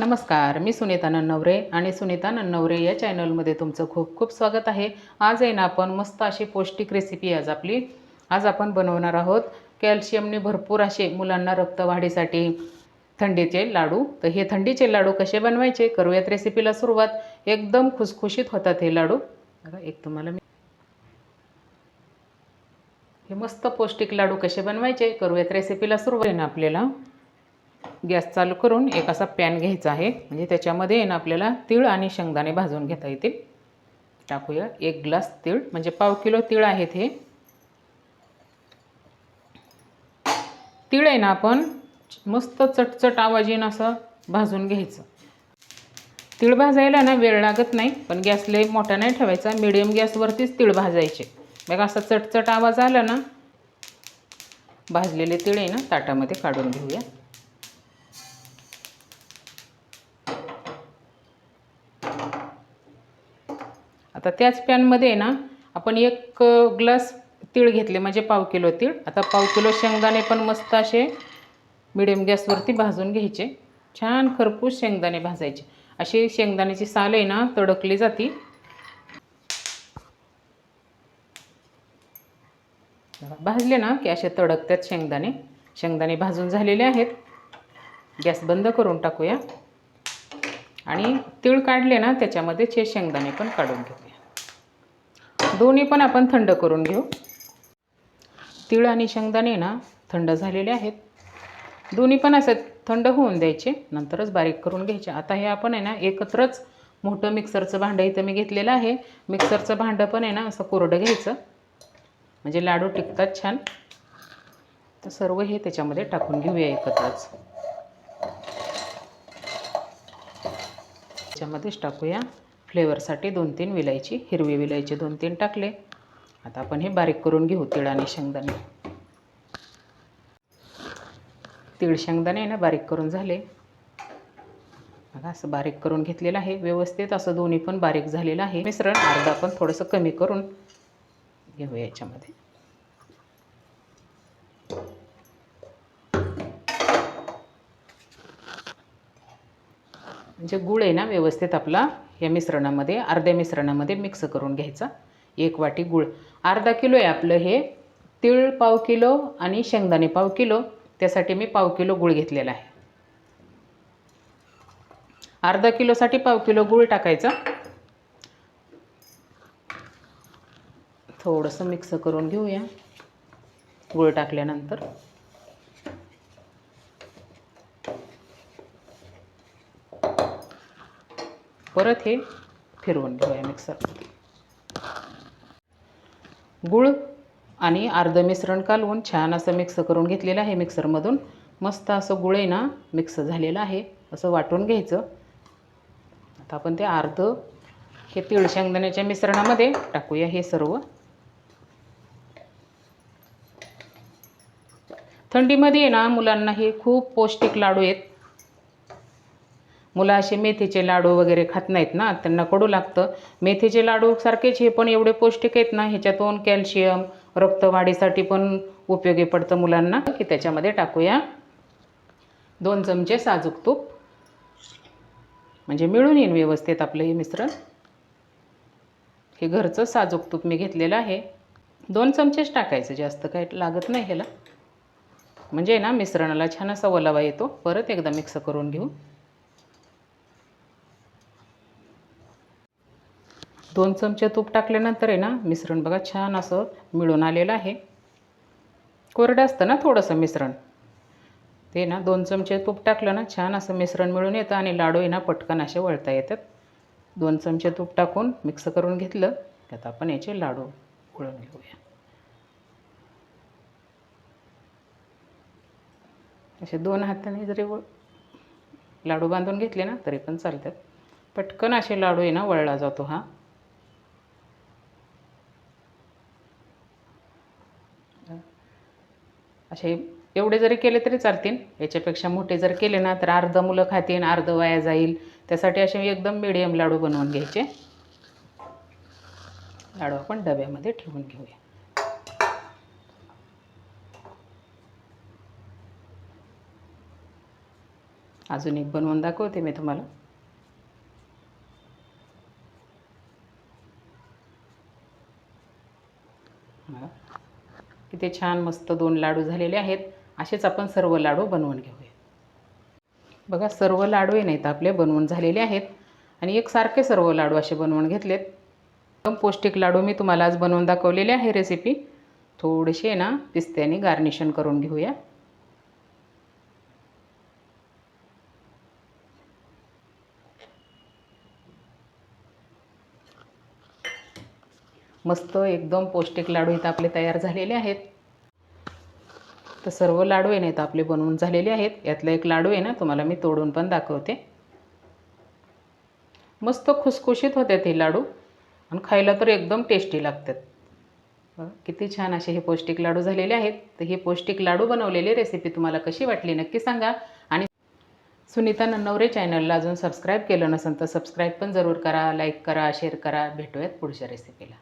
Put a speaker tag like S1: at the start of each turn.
S1: नमस्कार मी सुनीता नन्नवरे आणि सुनीता नन्नवरे या चॅनलमध्ये तुमचं खूप खूप स्वागत आहे. आज आहे ना आपण मस्त अशी पौष्टिक रेसिपी आज आपली. आज आपण बनवणार आहोत कॅल्शियमने भरपूर असे मुलांना रक्तवाढीसाठी थंडीचे लाडू. तर हे थंडीचे लाडू कसे बनवायचे करूयात रेसिपीला सुरुवात. एकदम खुसखुशीत होतात हे लाडू. एक तुम्हाला मी हे मस्त पौष्टिक लाडू कसे बनवायचे करूयात रेसिपीला सुरुवात. आहे ना आपल्याला गॅस चालू करून एक असा पॅन घ्यायचा आहे. म्हणजे त्याच्यामध्ये आहे ना आपल्याला तीळ आणि शेंगदाणे भाजून घेता येतील. टाकूया. एक ग्लास तीळ. म्हणजे पाव किलो तीळ आहेत हे. तीळ आहे ना आपण मस्त चटचट आवाजीनं असं भाजून घ्यायचं. तीळ भाजायला ना वेळ लागत नाही पण गॅस लई मोठा नाही ठेवायचा. मिडियम गॅसवरतीच तीळ भाजायचे. मग असा चटचट आवाज आला ना. भाजलेले तीळ आहे ना ताटामध्ये काढून घेऊया. आता त्याच पॅनमध्ये आहे ना आपण एक ग्लास तीळ घेतले म्हणजे पाव किलो तीळ. आता पाव किलो शेंगदाणे पण मस्त असे मिडियम गॅसवरती भाजून घ्यायचे. छान खरपूस शेंगदाणे भाजायचे. अशी शेंगदाण्याची साल आहे ना तडकली जाती. भाजले ना की असे तडकतात शेंगदाणे. शेंगदाणे भाजून झालेले आहेत. गॅस बंद करून टाकूया. आणि तीळ काढले ना त्याच्यामध्ये चे शेंगदाणे पण काढून घेऊया. दोन्ही पण आपण थंड करून घेऊ. तीळ आणि शेंगदाणे ना थंड झालेले आहेत. दोन्ही पण असं थंड होऊन द्यायचे नंतरच बारीक करून घ्यायचे. आता हे आपण आहे ना एकत्रच मोठं मिक्सरचं भांडं इथं मी घेतलेलं आहे. मिक्सरचं भांडं पण आहे ना असं कोरडं घ्यायचं. म्हणजे लाडू टिकतात छान. तर सर्व हे त्याच्यामध्ये टाकून घेऊया एकत्रच. त्याच्यामध्येच टाकूया. फ्लेवरसाठी दोन तीन विलायची हिरवी विलायची दोन तीन टाकले. आता आपण हे बारीक करून घेऊ तीळ आणि शेंगदाणे. तीळ शेंगदाणे ना बारीक करून झाले. बघा असं बारीक करून घेतलेलं आहे. व्यवस्थित असं दोन्ही पण बारीक झालेलं आहे. मिश्रण अर्धा पण थोडंसं कमी करून घेऊ याच्यामध्ये. म्हणजे गुळ आहे ना व्यवस्थित आपला. या मिश्रणामध्ये अर्ध्या मिश्रणामध्ये मिक्स करून घ्यायचा. एक वाटी गुळ. अर्धा किलो आहे आपलं हे. तीळ पाव किलो आणि शेंगदाणे पाव किलो. त्यासाठी मी पाव किलो गुळ घेतलेला आहे. अर्धा किलोसाठी पाव किलो गुळ टाकायचा. थोडंसं मिक्स करून घेऊया. गुळ टाकल्यानंतर. परत हे फिरवून घेऊया मिक्सरमध्ये गुळ आणि अर्ध मिश्रण कालवून छान असं मिक्स करून घेतलेलं आहे मिक्सरमधून. मस्त असं गुळ आहे ना मिक्स झालेलं आहे. असं वाटून घ्यायचं. आता आपण ते अर्ध हे तीळ शेंगदाण्याच्या मिश्रणामध्ये टाकूया हे सर्व. थंडीमध्ये ना मुलांना हे खूप पौष्टिक लाडू आहेत. मुलं असे मेथीचे लाडू वगैरे खात नाहीत ना त्यांना कडू लागतं. मेथीचे लाडू सारखेच हे पण एवढे पौष्टिक आहेत ना ह्याच्यातून कॅल्शियम रक्तवाढीसाठी पण उपयोगी पडतं मुलांना. की त्याच्यामध्ये टाकूया दोन चमचे साजूक तूप. म्हणजे मिळून येईन व्यवस्थित आपलं हे मिश्रण. हे घरचं साजूक तूप मी घेतलेलं आहे. दोन चमचेच टाकायचं जास्त काही लागत नाही ह्याला. म्हणजे ना मिश्रणाला छान असा ओलावा येतो. परत एकदा मिक्स करून घेऊ. दोन चमचे तूप टाकल्यानंतर आहे ना मिश्रण बघा छान असं मिळून आलेलं आहे. कोरडं असतं ना थोडंसं मिश्रण. ते ना दोन चमचे तूप टाकलं ना छान असं मिश्रण मिळून येतं आणि लाडू आहे ना पटकन असे वळता येतात. दोन चमचे तूप टाकून मिक्स करून घेतलं त्यात आता आपण याचे लाडू वळून घेऊया. असे दोन हाताने जरी व लाडू बांधून घेतले ना तरी पण चालतात. पटकन असे लाडू आहे ना वळला जातो हा. असे एवढे जरी केले तरी चालतील. याच्यापेक्षा मोठे जर केले ना तर अर्ध मुलं खातील अर्ध वाया जाईल. त्यासाठी असे एकदम मिडियम लाडू बनवून घ्यायचे. लाडू आपण डब्यामध्ये ठेवून घेऊया. अजून एक बनवून दाखवते मी तुम्हाला. इथे छान मस्त दोन लाडू झालेले आहेत. असेच आपण सर्व लाडू बनवून घेऊया बघा सर्व लाडू आहे नाहीत आपले बनवून झालेले आहेत. आणि एकसारखे सर्व लाडू असे बनवून घेतलेत. एकदम पौष्टिक लाडू मी तुम्हाला आज बनवून दाखवलेले आहे रेसिपी थोडेसे ना पिस्त्याने गार्निशन करून घेऊया. मस्त एकदम पौष्टिक लाडू इथं आपले तयार झालेले आहेत. तर सर्व लाडू आहे ना इथं आपले बनवून झालेले आहेत. यातलं एक लाडू आहे ना तुम्हाला मी तोडून पण दाखवते. मस्त खुसखुशीत होतात हे लाडू. आणि खायला तर एकदम टेस्टी लागतात. किती छान असे हे पौष्टिक लाडू झालेले आहेत. तर हे पौष्टिक लाडू बनवलेली रेसिपी तुम्हाला कशी वाटली नक्की सांगा. आणि सुनीता नन्नवरे चॅनलला अजून सबस्क्राईब केलं नसेल तर सबस्क्राईब पण जरूर करा लाईक करा शेअर करा. भेटूयात पुढच्या रेसिपीला